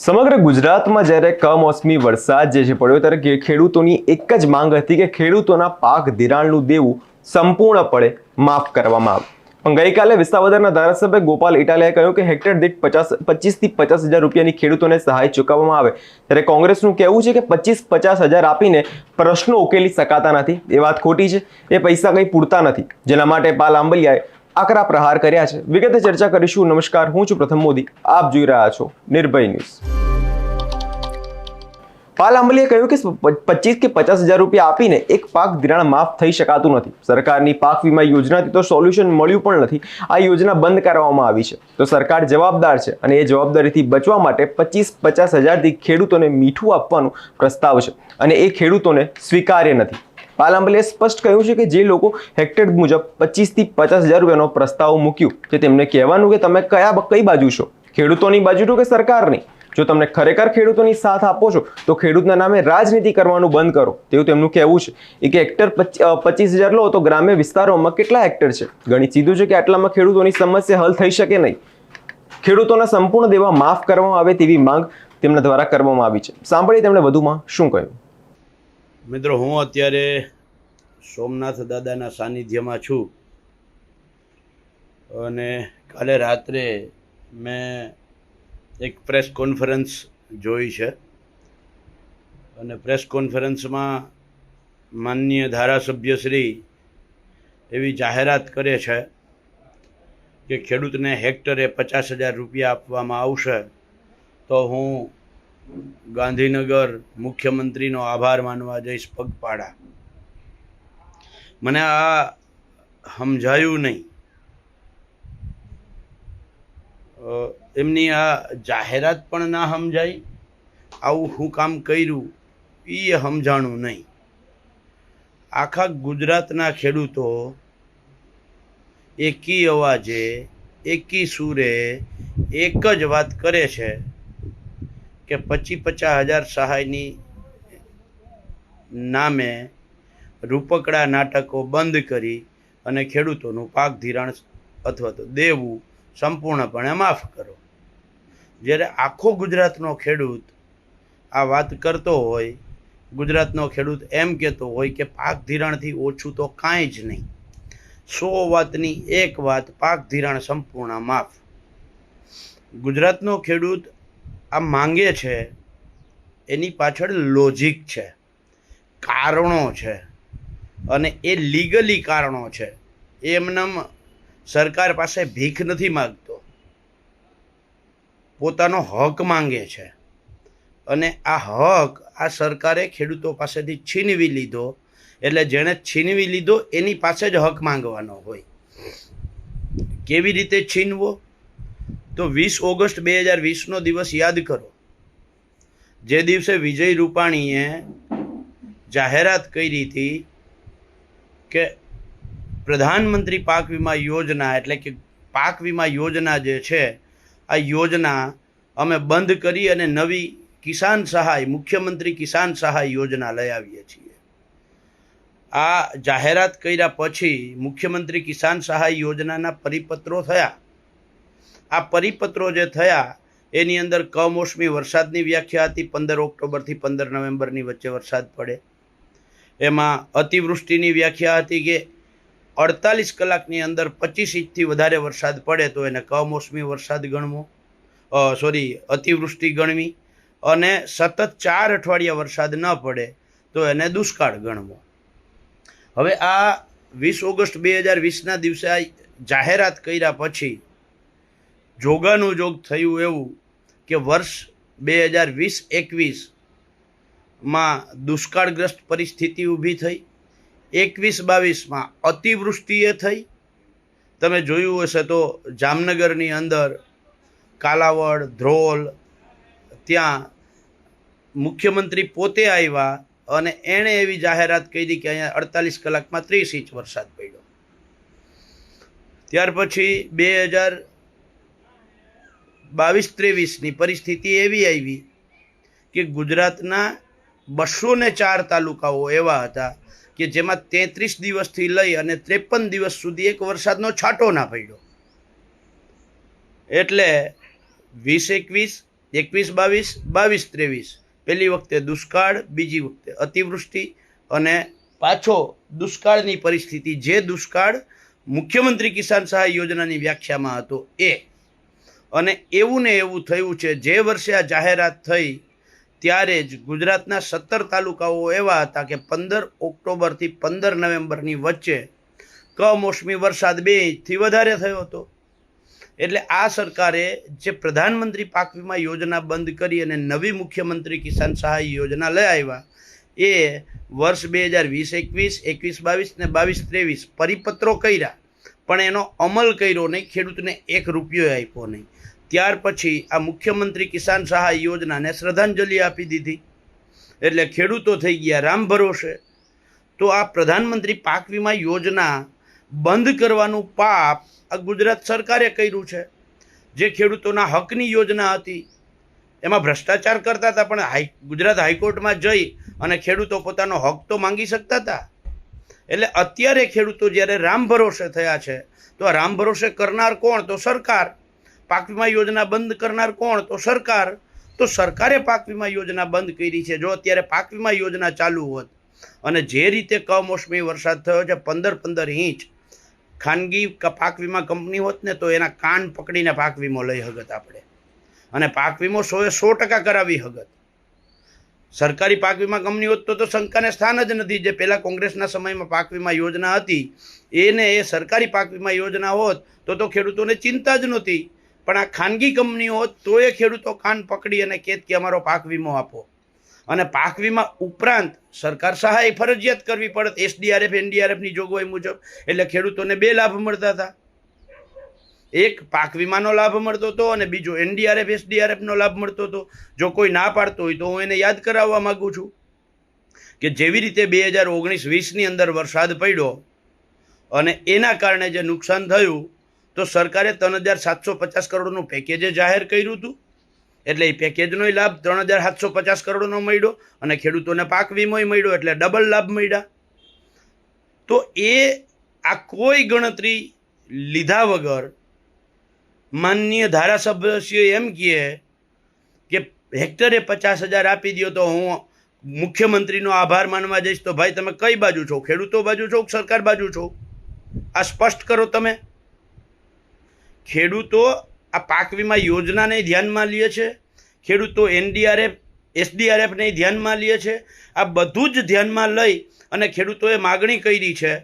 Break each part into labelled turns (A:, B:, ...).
A: સમગ્ર ગુજરાતમાં જ્યારે કમોસમી વરસાદ જે છે પડ્યો ત્યારે ખેડૂતોની એક જ માંગ હતી કે ખેડૂતોના પાક ધિરાણનું દેવું સંપૂર્ણપણે માફ કરવામાં આવે. પણ ગઈકાલે વિસાવદરના ધારાસભ્ય ગોપાલ ઇટાલિયાએ કહ્યું કે હેક્ટર દીઠ પચાસ, પચીસથી પચાસ હજાર રૂપિયાની ખેડૂતોને સહાય ચૂકવવામાં આવે. ત્યારે કોંગ્રેસનું કહેવું છે કે પચીસ, પચાસ હજાર આપીને પ્રશ્નો ઉકેલી શકાતા નથી. એ વાત ખોટી છે. એ પૈસા કંઈ પૂરતા નથી. જેના માટે પાલ આંબલિયાએ આકરા પ્રહાર કર્યા છે. વિગતે ચર્ચા કરીશું. નમસ્કાર, હું છું પ્રથમ મોદી. આપ જોઈ રહ્યા છો નિર્ભય ન્યૂઝ. પાલ આંબલીએ કહ્યું કે પચીસ કે પચાસ હજાર રૂપિયા આપીને એક પાક ધિરાણ માફ થઈ શકાતું નથી. સરકારની પાક વીમા યોજનાથી તો સોલ્યુશન મળ્યું પણ નથી. આ યોજના બંધ કરવામાં આવી છે. તો સરકાર જવાબદાર છે અને એ જવાબદારીથી બચવા માટે પચીસ પચાસ હજારથી ખેડૂતોને મીઠું આપવાનું પ્રસ્તાવ છે અને એ ખેડૂતોને સ્વીકાર્ય નથી. પાલ સ્પષ્ટ કહ્યું છે કે જે લોકો હેક્ટર મુજબ પચીસથી પચાસ હજાર રૂપિયાનો પ્રસ્તાવ મૂક્યું કે તેમને કહેવાનું કે તમે કયા કઈ બાજુ છો? ખેડૂતોની બાજુ છો કે સરકારની? જો તમને ખરેખર ખેડૂતોની સાથ આપો છો, તો ખેડૂતના નામે રાજનીતિ કરવાનું બંધ કરો. તેવું તેમનું કહેવું છે. એ કે હેક્ટર પચીસ હજાર લો તો ગ્રામ્ય વિસ્તારોમાં કેટલા હેક્ટર છે? ગણિત સીધું છે કે આટલામાં ખેડૂતોની સમસ્યા હલ થઈ શકે નહીં. ખેડૂતોના સંપૂર્ણ દેવા માફ કરવામાં આવે તેવી માંગ તેમના દ્વારા કરવામાં આવી છે. સાંભળી તેમણે વધુમાં શું કહ્યું.
B: મિત્રો, હું અત્યારે સોમનાથ દાદાના સાનિધ્યમાં છું અને કાલે રાત્રે મેં એક પ્રેસ કોન્ફરન્સ જોઈ છે અને પ્રેસ કોન્ફરન્સમાં માનનીય ધારાસભ્યશ્રી એવી જાહેરાત કરે છે કે ખેડૂતને હેક્ટરે પચાસ હજાર રૂપિયા આપવામાં આવશે તો હું ગાંધીનગર મુખ્યમંત્રીનો આભાર માનવા જઈશ પગપાળા. મને આ સમજાયું નહીં. એમની આ જાહેરાત પણ ના સમજાય આવું હું કામ કર્યું એ સમજાણું નહીં. આખા ગુજરાતના ખેડૂતો એકી અવાજે, એકી સુરે એક જ વાત કરે છે કે પચી પચાસ હજાર સહાયની નામે રૂપકડા નાટકો બંધ કરી અને ખેડૂતોનું પાક ધિરાણ અથવા તો દેવું સંપૂર્ણપણે માફ કરો. જ્યારે આખો ગુજરાતનો ખેડૂત આ વાત કરતો હોય, ગુજરાતનો ખેડૂત એમ કહેતો હોય કે પાક ધિરાણથી ઓછું તો કાંઈ જ નહીં. સો વાતની એક વાત, પાક ધિરાણ સંપૂર્ણ માફ. ગુજરાતનો ખેડૂત આ માંગે છે, એની પાછળ લોજિક છે, કારણો છે અને એ લીગલી કારણો છે. એમનેમ સરકાર પાસે ભીખ નથી માગતો. પોતાનો હક માંગે છે. અને આ હક આ સરકારે ખેડૂતો પાસેથી છીનવી લીધો, એટલે જેણે છીનવી લીધો એની પાસે જ હક માંગવાનો હોય. કેવી રીતે છીનવો? તો વીસ ઓગસ્ટ બે હજાર વીસનો દિવસ યાદ કરો. જે દિવસે વિજય રૂપાણીએ જાહેરાત કરી હતી કે પ્રધાનમંત્રી પાક વીમા યોજના, એટલે કે પાક વીમા યોજના જે છે, આ યોજના અમે બંધ કરી અને નવી કિસાન સહાય, મુખ્યમંત્રી કિસાન સહાય યોજના લઈ આવીએ છીએ. આ જાહેરાત કર્યા પછી મુખ્યમંત્રી કિસાન સહાય યોજનાના પરિપત્રો થયા. આ પરિપત્રો જે થયા, એની અંદર કમોસમી વરસાદની વ્યાખ્યા હતી. પંદર ઓક્ટોબરથી પંદર નવેમ્બરની વચ્ચે વરસાદ પડે. એમાં અતિવૃષ્ટિની વ્યાખ્યા હતી કે અડતાલીસ કલાકની અંદર પચીસ ઇંચથી વધારે વરસાદ પડે તો એને કમોસમી વરસાદ ગણવો સોરી, અતિવૃષ્ટિ ગણવી અને સતત ચાર અઠવાડિયા વરસાદ ન પડે તો એને દુષ્કાળ ગણવો. હવે આ વીસ ઓગસ્ટ બે હજાર વીસના દિવસે જાહેરાત કર્યા પછી જોગાનું જોગ થયું એવું કે વર્ષ બે હજાર વીસ એકવીસમાં દુષ્કાળગ્રસ્ત પરિસ્થિતિ ઊભી થઈ. એકવીસ બાવીસમાં અતિવૃષ્ટિએ થઈ. તમે જોયું હશે તો જામનગરની અંદર કાલાવડ, ધ્રોલ, ત્યાં મુખ્યમંત્રી પોતે આવ્યા અને એણે એવી જાહેરાત કરી કે અહીંયા અડતાલીસ કલાકમાં ત્રીસ ઇંચ વરસાદ પડ્યો. ત્યાર પછી બે હજાર બાવીસ ત્રેવીસની પરિસ્થિતિ એવી આવી કે ગુજરાતના બસો ને ચાર તાલુકાઓ એવા હતા કે જેમાં તેત્રીસ દિવસથી લઈ અને ત્રેપન દિવસ સુધી એક વરસાદનો છાંટો ના પડ્યો. એટલે વીસ એકવીસ એકવીસ બાવીસ બાવીસ ત્રેવીસ. પહેલી વખતે દુષ્કાળ, બીજી વખતે અતિવૃષ્ટિ અને પાછો દુષ્કાળની પરિસ્થિતિ. જે દુષ્કાળ મુખ્યમંત્રી કિસાન સહાય યોજનાની વ્યાખ્યામાં હતો એ અને એવું ને એવું થયું છે. જે વર્ષે આ જાહેરાત થઈ, ત્યારે જ ગુજરાતના સત્તર તાલુકાઓ એવા હતા કે પંદર ઓક્ટોબરથી પંદર નવેમ્બરની વચ્ચે કમોસમી વરસાદ બે ઇંચથી વધારે થયો હતો. એટલે આ સરકારે જે પ્રધાનમંત્રી પાક વીમા યોજના બંધ કરી અને નવી મુખ્યમંત્રી કિસાન સહાય યોજના લઈ આવ્યા, એ વર્ષ બે હજાર વીસ, એકવીસ એકવીસ, બાવીસ ને બાવીસ, ત્રેવીસ પરિપત્રો કર્યા. પણ એનો અમલ કર્યો નહીં, ખેડૂતને એક રૂપિયો આપ્યો નહીં. ત્યાર પછી આ મુખ્યમંત્રી કિસાન સહાય યોજનાને શ્રદ્ધાંજલિ આપી દીધી. એટલે ખેડૂતો થઈ ગયા, રામ ભરોસે. તો આ પ્રધાનમંત્રી પાક વીમા યોજના બંધ કરવાનું પાપ આ ગુજરાત સરકારે કર્યું છે. જે ખેડૂતોના હકની યોજના હતી, એમાં ભ્રષ્ટાચાર કરતા હતા, પણ હાઈ ગુજરાત હાઈકોર્ટમાં જઈ અને ખેડૂતો પોતાનો હક તો માંગી શકતા હતા. એટલે અત્યારે ખેડૂતો જ્યારે રામ ભરોસે થયા છે, તો આ રામ ભરોસે કરનાર કોણ? તો સરકાર. પાક વીમા યોજના બંધ કરનાર કોણ? તો સરકાર. તો સરકારે પાક વીમા યોજના બંધ કરી છે. જો અત્યારે પાક વીમા યોજના ચાલુ હોત અને જે રીતે કમોસમી વરસાદ થયો છે, પંદર પંદર ઇંચ, ખાનગી પાક વીમા કંપની હોત ને, તો એના કાન પકડીને પાક વીમો લઈ હગત આપણે. અને પાક વીમો સોએ સો ટકા કરાવી હગત. સરકારી પાક વીમા કંપની હોત તો તો શંકાને સ્થાન જ નથી. જે પહેલાં કોંગ્રેસના સમયમાં પાક વીમા યોજના હતી, એને એ સરકારી પાક વીમા યોજના હોત તો તો ખેડૂતોને ચિંતા જ નહોતી. પણ આ ખાનગી કંપની હોત તો એ ખેડૂતો કાન પકડી અને કહેત કે અમારો પાક વીમો આપો. અને પાક વીમા ઉપરાંત સરકાર સહાય ફરજિયાત કરવી પડત. એસડીઆરએફ એનડીઆરએફની જોગવાઈ મુજબ. એટલે ખેડૂતોને બે લાભ મળતા હતા. એક પાક વીમાનો લાભ મળતો હતો અને બીજો એનડીઆરએફ એસડીઆરએફનો લાભ મળતો હતો. જો કોઈ ના પાડતો હોય તો હું એને યાદ કરાવવા માગું છું કે જેવી રીતે બે હજાર ઓગણીસ વીસની અંદર વરસાદ પડ્યો અને એના કારણે જે નુકસાન થયું, તો સરકારે ત્રણ હજાર સાતસો પચાસ કરોડનું પેકેજ જાહેર કર્યું હતું. એટલે એ પેકેજનો લાભ ત્રણ હજાર સાતસો પચાસ કરોડનો મળ્યો અને ખેડૂતોને પાક વીમોય મળ્યો એટલે ડબલ લાભ મળ્યા. તો એ આ કોઈ ગણતરી લીધા વગર માનનીય ધારાસભ્યશ્રીઓ એમ કહે કે હેક્ટરે પચાસ હજાર આપી દો તો હું મુખ્યમંત્રીનો આભાર માનવા જઈશ. તો ભાઈ, તમે કઈ બાજુ છો? ખેડૂતો બાજુ છો સરકાર બાજુ છો? આ સ્પષ્ટ કરો તમે. ખેડૂતો આ પાક વીમા યોજનાને ધ્યાનમાં લે છે. ખેડૂતો એનડીઆરએફ, એસડીઆરએફને ધ્યાનમાં લે છે. આ બધું જ ધ્યાનમાં લઈ અને ખેડૂતોએ માગણી કરી છે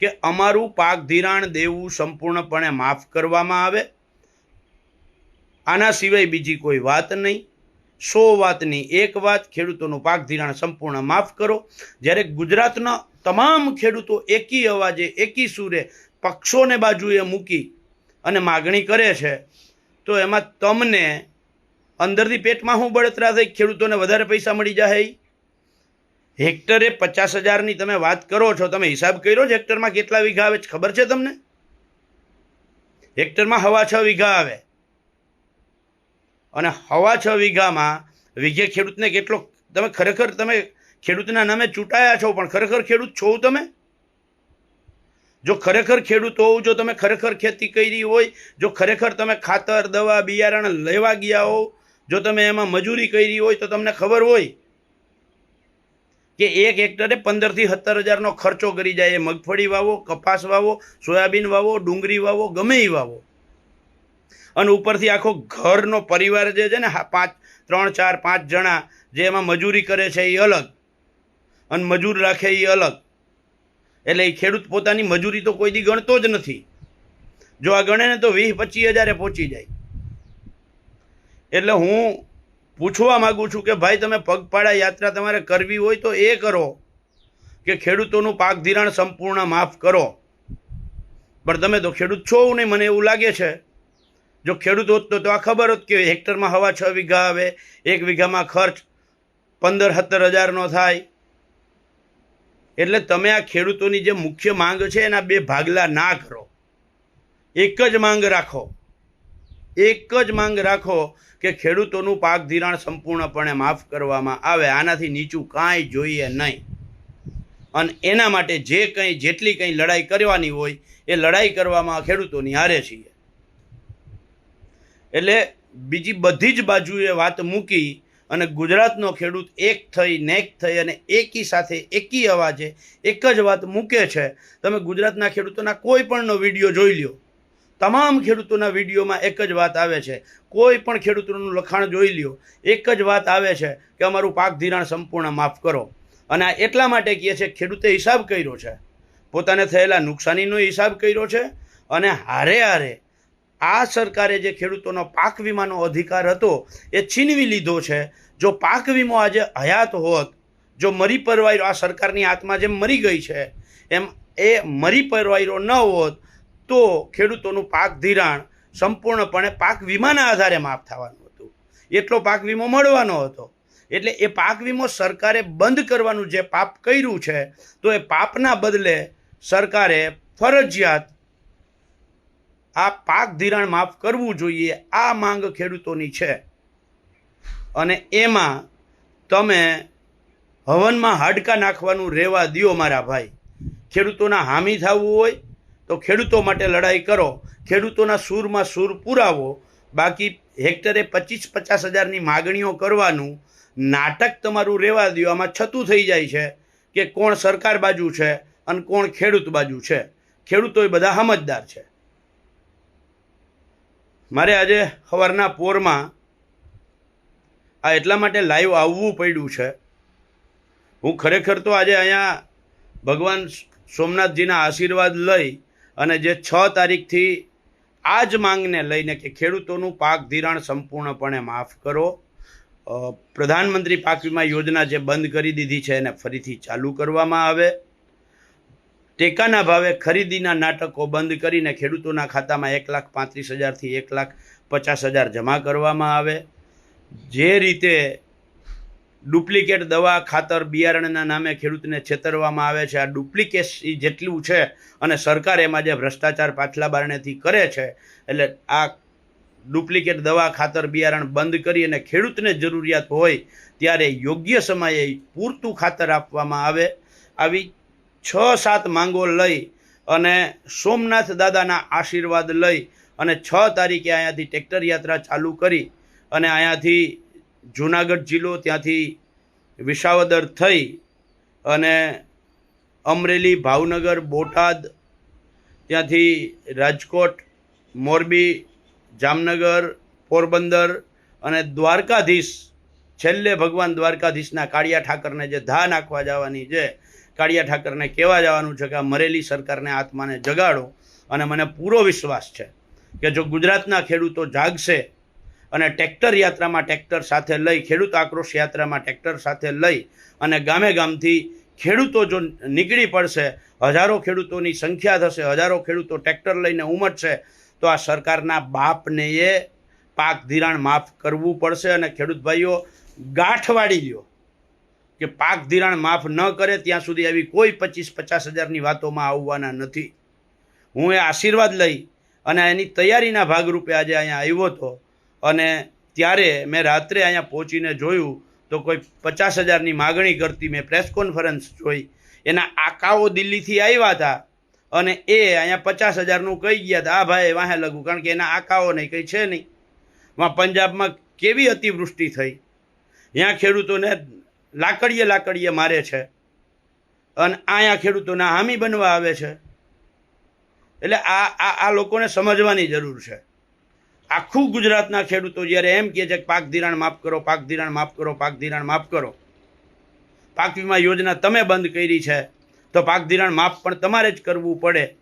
B: કે અમારું પાક ધિરાણ દેવું સંપૂર્ણપણે માફ કરવામાં આવે. આના સિવાય બીજી કોઈ વાત નહીં. સો વાતની એક વાત, ખેડૂતોનું પાક ધિરાણ સંપૂર્ણ માફ કરો. જ્યારે ગુજરાતના તમામ ખેડૂતો એકી અવાજે, એકી સુરે પક્ષોને બાજુએ મૂકી અને માગણી કરે છે, તો એમાં તમને અંદરથી પેટમાં શું બળતરા થઈ ખેડૂતોને વધારે પૈસા મળી જાય? હેક્ટરે પચાસ હજારની તમે વાત કરો છો, તમે હિસાબ કર્યો છે હેક્ટરમાં કેટલા વીઘા આવે ખબર છે તમને? હેક્ટરમાં હવા છ વીઘા આવે. અને હવા છ વીઘામાં વીઘે ખેડૂતને કેટલો તમે ખરેખર તમે ખેડૂતના નામે ચૂંટાયા છો, પણ ખરેખર ખેડૂત છો તમે? જો ખરેખર ખેડૂત હોવ જો તમે ખરેખર ખેતી કરી હોય, જો ખરેખર તમે ખાતર, દવા, બિયારણ લેવા ગયા હો જો તમે એમાં મજૂરી કરી હોય, તો તમને ખબર હોય કે એક હેક્ટરે પંદરથી સત્તર હજારનો ખર્ચો કરી જાય. એ મગફળી વાવો, કપાસ વાવો, સોયાબીન વાવો, ડુંગળી વાવો, ગમે એ વાવો. અને ઉપરથી આખો ઘરનો પરિવાર જે છે ને પાંચ, ત્રણ, ચાર, પાંચ જણા જે એમાં મજૂરી કરે છે એ અલગ. અને મજૂર રાખે એ અલગ. એટલે એ ખેડૂત પોતાની મજૂરી તો કોઈ દી ગણતો જ નથી. જો આ ગણે ને તો વીસ, પચીસ હજારે પહોંચી જાય. એટલે હું પૂછવા માગું છું કે ભાઈ, તમે પગપાળા યાત્રા તમારે કરવી હોય તો એ કરો કે ખેડૂતોનું પાક ધિરાણ સંપૂર્ણ માફ કરો. પણ તમે તો ખેડૂત છો નહીં, મને એવું લાગે છે. જો ખેડૂત હોત તો આ ખબર હોત કે હેક્ટરમાં હવા છ વીઘા આવે, એક વીઘામાં ખર્ચ પંદર સત્તર હજારનો થાય. એટલે તમે આ ખેડૂતોની જે મુખ્ય માંગ છે એના બે ભાગલા ના કરો. એક જ માંગ રાખો. એક જ માંગ રાખો કે ખેડૂતોનું પાક ધિરાણ સંપૂર્ણપણે માફ કરવામાં આવે. આનાથી નીચું કાંઈ જોઈએ નહીં. અને એના માટે જે કંઈ, જેટલી કંઈ લડાઈ કરવાની હોય, એ લડાઈ કરવામાં ખેડૂતોની હારે છીએ. એટલે બીજી બધી જ બાજુએ વાત મૂકી અને ગુજરાતનો ખેડૂત એક થઈ નેક થઈ અને એકી સાથે એકી અવાજે એક જ વાત મૂકે છે. તમે ગુજરાતના ખેડૂતોના કોઈ પણનો વીડિયો જોઈ લ્યો. તમામ ખેડૂતોના વિડીયોમાં એક જ વાત આવે છે. કોઈ પણ ખેડૂતોનું લખાણ જોઈ લ્યો. એક જ વાત આવે છે કે અમારું પાક ધિરાણ સંપૂર્ણ માફ કરો. અને આ એટલા માટે કહે છે, ખેડૂતે હિસાબ કર્યો છે. પોતાને થયેલા નુકસાનીનો હિસાબ કર્યો છે અને હારે હારે આ સરકારે જે ખેડૂતોનો પાક વીમાનો અધિકાર હતો, એ છીનવી લીધો છે. જો પાક વીમો આજે હયાત હોત, જો મરી પરવાયરો આ સરકારની આત્મા જેમ મરી ગઈ છે, એમ એ મરી પરવાયરો ન હોત, તો ખેડૂતોનું પાક ધિરાણ સંપૂર્ણપણે પાક વીમાના આધારે માફ થવાનું હતું. એટલો પાક વીમો મળવાનો હતો. એટલે એ પાક વીમો સરકારે બંધ કરવાનું જે પાપ કર્યું છે, તો એ પાપના બદલે સરકારે ફરજિયાત આ પાક ધિરાણ માફ કરવું જોઈએ. આ માંગ ખેડૂતોની છે. અને એમાં તમે હવનમાં હાડકા નાખવાનું રહેવા દો મારા ભાઈ. ખેડૂતોના હામી થવું હોય તો ખેડૂતો માટે લડાઈ કરો. ખેડૂતોના સૂરમાં સૂર પુરાવો. બાકી હેક્ટરે પચીસ પચાસ હજારની માગણીઓ કરવાનું નાટક તમારું રહેવા દો આમાં છતું થઈ જાય છે કે કોણ સરકાર બાજુ છે અને કોણ ખેડૂત બાજુ છે. ખેડૂતો એ બધા સમજદાર છે. મારે આજે સવારના પોરમાં આ એટલા માટે લાઈવ આવવું પડ્યું છે. હું ખરેખર તો આજે અહીંયા ભગવાન સોમનાથજીના આશીર્વાદ લઈ અને જે છ તારીખથી આ જ માંગને લઈને કે ખેડૂતોનું પાક ધિરાણ સંપૂર્ણપણે માફ કરો. પ્રધાનમંત્રી પાક વીમા યોજના જે બંધ કરી દીધી છે એને ફરીથી ચાલુ કરવામાં આવે. ટેકાના ભાવે ખરીદીના નાટકો બંધ કરીને ખેડૂતોના ખાતામાં એક લાખ પાંત્રીસ હજારથી એક લાખ પચાસ હજાર જમા કરવામાં આવે. જે રીતે ડુપ્લિકેટ દવા ખાતર બિયારણના નામે ખેડૂતને છેતરવામાં આવે છે, આ ડુપ્લિકેસી જેટલું છે અને સરકાર એમાં જે ભ્રષ્ટાચાર પાછલા બારણેથી કરે છે, એટલે આ ડુપ્લિકેટ દવા ખાતર બિયારણ બંધ કરી અને ખેડૂતને જરૂરિયાત હોય ત્યારે યોગ્ય સમયે પૂરતું ખાતર આપવામાં આવે. આવી છ સાત માંગો લઈ અને સોમનાથ દાદાના આશીર્વાદ લઈ અને છ તારીખે અહીંયાથી ટ્રેક્ટર યાત્રા ચાલુ કરી અને અહીંયાથી જુનાગઢ જિલ્લો ત્યાંથી વિસાવદર થઈ અને અમરેલી, ભાવનગર, બોટાદ, ત્યાંથી રાજકોટ, મોરબી, જામનગર, પોરબંદર અને દ્વારકાધીશ. છેલ્લે ભગવાન દ્વારકાધીશના કાળિયા ઠાકરને જે ધા નાખવા જવાની છે કાળિયા ઠાકરને કહેવા જવાનું છે કે આ મરેલી સરકારને આત્માને જગાડો. અને મને પૂરો વિશ્વાસ છે કે જો ગુજરાતના ખેડૂતો જાગશે અને ટ્રેક્ટર યાત્રામાં ટ્રેક્ટર સાથે લઈ, ખેડૂત આક્રોશ યાત્રામાં ટ્રેક્ટર સાથે લઈ અને ગામે ગામથી ખેડૂતો જો નીકળી પડશે, હજારો ખેડૂતોની સંખ્યા થશે, હજારો ખેડૂતો ટ્રેક્ટર લઈને ઉમટશે, તો આ સરકારના બાપને એ પાક ધિરાણ માફ કરવું પડશે અને ખેડૂત ભાઈઓ ગાંઠ વાળી લ્યો. કે પાક ધિરાણ માફ ન કરે, ત્યાં સુધી આવી કોઈ પચીસ પચાસ હજારની વાતોમાં આવવાના નથી. હું એ આશીર્વાદ લઈ અને એની તૈયારીના ભાગરૂપે આજે અહીંયા આવ્યો હતો અને ત્યારે મેં રાત્રે અહીંયા પહોંચીને જોયું તો કોઈ પચાસ હજારની માગણી કરતી મેં પ્રેસ કોન્ફરન્સ જોઈ. એના આકાઓ દિલ્હીથી આવ્યા હતા અને એ અહીંયા પચાસ હજારનું કહી ગયા હતા, આ ભાઈ વાહે લગું કારણ કે એના આકાઓ નહીં, કંઈ છે નહીં. વાં પંજાબમાં કેવી અતિવૃષ્ટિ થઈ? ત્યાં ખેડૂતોને લાકડીએ લાકડીએ મારે છે. અને અહીંયા ખેડૂતોના હામી બનવા આવે છે. એટલે આ આ આ લોકોને સમજવાની જરૂર છે. આખું ગુજરાતના ખેડૂતો જ્યારે એમ કહે છે કે પાક ધિરાણ માફ કરો, પાક ધિરાણ માફ કરો, પાક ધિરાણ માફ કરો. પાક વીમા યોજના તમે બંધ કરી છે, તો પાક ધિરાણ માફ પણ તમારે જ કરવું પડે.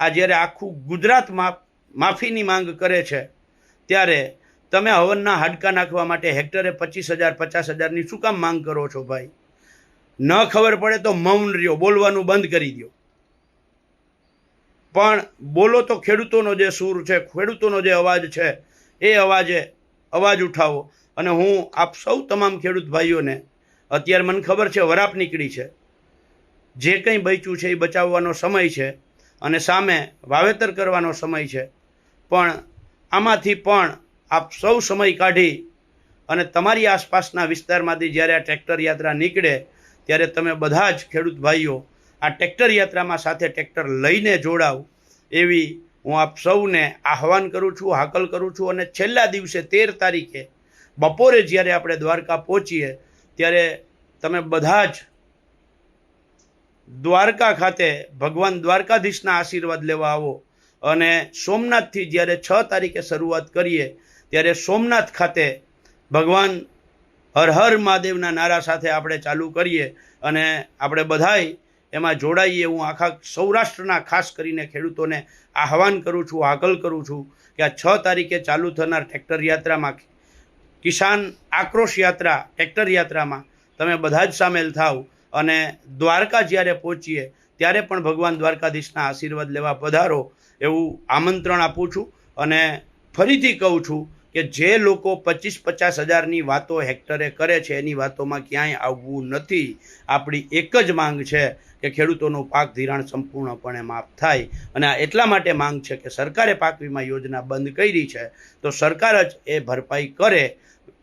B: આ જ્યારે આખું ગુજરાત માફ, માફીની માંગ કરે છે, ત્યારે તમે હવનના હાડકા નાખવા માટે હેક્ટરે પચીસ હજાર, પચાસ હજારની શું કામ માંગ કરો છો ભાઈ? ન ખબર પડે તો મૌન રહ્યો, બોલવાનું બંધ કરી દો પણ બોલો તો ખેડૂતોનો જે સૂર છે, ખેડૂતોનો જે અવાજ છે, એ અવાજે અવાજ ઉઠાવો. અને હું આપ સૌ તમામ ખેડૂત ભાઈઓને, અત્યારે મને ખબર છે, વરાપ નીકળી છે. જે કંઈ બચ્યું છે એ બચાવવાનો સમય છે અને સામે વાવેતર કરવાનો સમય છે. પણ આમાંથી પણ આપ સૌ સમય કાઢી અને તમારી આસપાસના વિસ્તારમાંથી જ્યારે આ ટ્રેક્ટર યાત્રા નીકળે, ત્યારે તમે બધા જ ખેડૂત ભાઈઓ આ ટ્રેક્ટર યાત્રામાં સાથે ટ્રેક્ટર લઈને જોડાવ એવી હું આપ સૌને આહવાન કરું છું, હાકલ કરું છું અને છેલ્લા દિવસે તેર તારીખે બપોરે જ્યારે આપણે દ્વારકા પહોંચીએ, ત્યારે તમે બધા જ દ્વારકા ખાતે ભગવાન દ્વારકાધીશના આશીર્વાદ લેવા આવો અને સોમનાથથી જ્યારે છ તારીખે શરૂઆત કરીએ ત્યારે સોમનાથ ખાતે ભગવાન હર હર મહાદેવના નારા સાથે આપણે ચાલુ કરીએ અને આપણે બધાય એમાં જોડાઈએ. હું આખા સૌરાષ્ટ્રના ખાસ કરીને ખેડૂતોને આહવાન કરું છું, હાકલ કરું છું કે આ છ તારીખે ચાલુ થનાર ટ્રેક્ટર યાત્રામાં કિસાન આક્રોશ યાત્રા, ટ્રેક્ટર યાત્રામાં તમે બધા જ સામેલ થાવ અને દ્વારકા જ્યારે પહોંચીએ ત્યારે પણ ભગવાન દ્વારકાધીશના આશીર્વાદ લેવા પધારો એવું આમંત્રણ આપું છું અને ફરીથી કહું છું કે જે લોકો પચીસ પચાસ હજારની વાતો હેક્ટરે કરે છે, એની વાતોમાં ક્યાંય આવવું નથી. આપણી એક જ માંગ છે કે ખેડૂતોનું પાક ધિરાણ સંપૂર્ણપણે માફ થાય. અને આ એટલા માટે માંગ છે કે સરકારે પાક વીમા યોજના બંધ કરી છે. તો સરકાર જ એ ભરપાઈ કરે.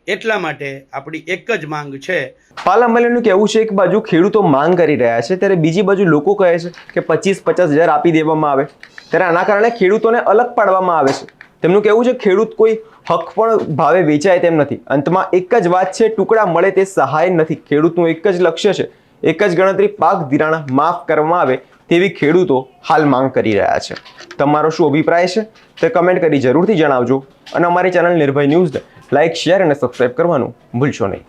B: એટલા માટે આપણી એક જ માંગ છે.
A: પાલામલીનું કહેવું છે એક બાજુ ખેડૂતો માંગ કરી રહ્યા છે, ત્યારે બીજી બાજુ લોકો કહે છે કે પચીસ પચાસ હજાર આપી દેવામાં આવે. ત્યારે આના કારણે ખેડૂતોને અલગ પાડવામાં આવે છે. તેમનું કહેવું છે, ખેડૂત કોઈ હક પણ ભાવે વેચાય તેમ નથી. અંતમાં એક જ વાત છે, ટુકડા મળે તે સહાય નથી. ખેડૂતનું એક જ લક્ષ્ય છે, એક જ ગણતરી પાક ધિરાણ માફ કરવામાં આવે તેવી ખેડૂતો હાલ માંગ કરી રહ્યા છે. તમારો શું અભિપ્રાય છે? તે કમેન્ટ કરી જરૂરથી જણાવજો. અને અમારી ચેનલ નિર્ભય ન્યૂઝને લાઇક શેર અને સબસ્ક્રાઇબ કરવાનું ભૂલશો નહીં.